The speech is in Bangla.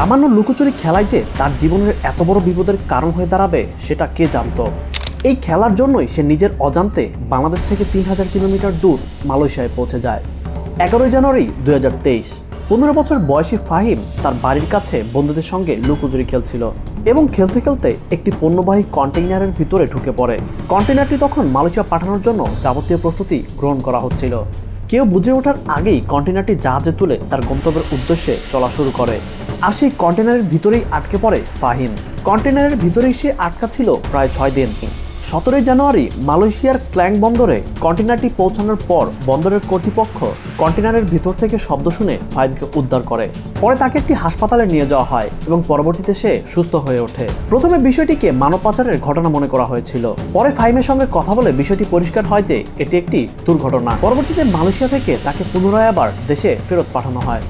সামান্য লুকোচুরি খেলায় যে তার জীবনের এত বড় বিপদের কারণ হয়ে দাঁড়াবে, সেটা কে জানতো? এই খেলার জন্যই সে নিজের অজান্তে বাংলাদেশ থেকে তিন হাজার কিলোমিটার দূর মালয়েশিয়ায় পৌঁছে যায়। এগারোই জানুয়ারি দুই হাজার তেইশ, পনেরো বছর বয়সী ফাহিম তার বাড়ির কাছে বন্ধুদের সঙ্গে লুকোচুরি খেলছিল এবং খেলতে খেলতে একটি পণ্যবাহী কন্টেইনারের ভিতরে ঢুকে পড়ে। কন্টেইনারটি তখন মালয়েশিয়া পাঠানোর জন্য যাবতীয় প্রস্তুতি গ্রহণ করা হচ্ছিল। কেউ বুঝে ওঠার আগেই কন্টেনারটি জাহাজে তুলে তার গন্তব্যের উদ্দেশ্যে চলা শুরু করে। আর সেই কন্টেনারের ভিতরেই আটকে পড়ে ফাহিম। কন্টেনারের ভিতরেই সে আটকা ছিল প্রায় ছয় দিন। সতেরোই জানুয়ারি মালয়েশিয়ার ক্ল্যাং বন্দরে কন্টেনারটি পৌঁছানোর পর বন্দরের কর্তৃপক্ষ কন্টেনারের ভিতর থেকে শব্দ শুনে ফাহিমকে উদ্ধার করে। পরে তাকে একটি হাসপাতালে নিয়ে যাওয়া হয় এবং পরবর্তীতে সে সুস্থ হয়ে ওঠে। প্রথমে বিষয়টিকে মানব পাচারের ঘটনা মনে করা হয়েছিল। পরে ফাহিমের সঙ্গে কথা বলে বিষয়টি পরিষ্কার হয় যে এটি একটি দুর্ঘটনা। পরবর্তীতে মালয়েশিয়া থেকে তাকে পুনরায় আবার দেশে ফেরত পাঠানো হয়।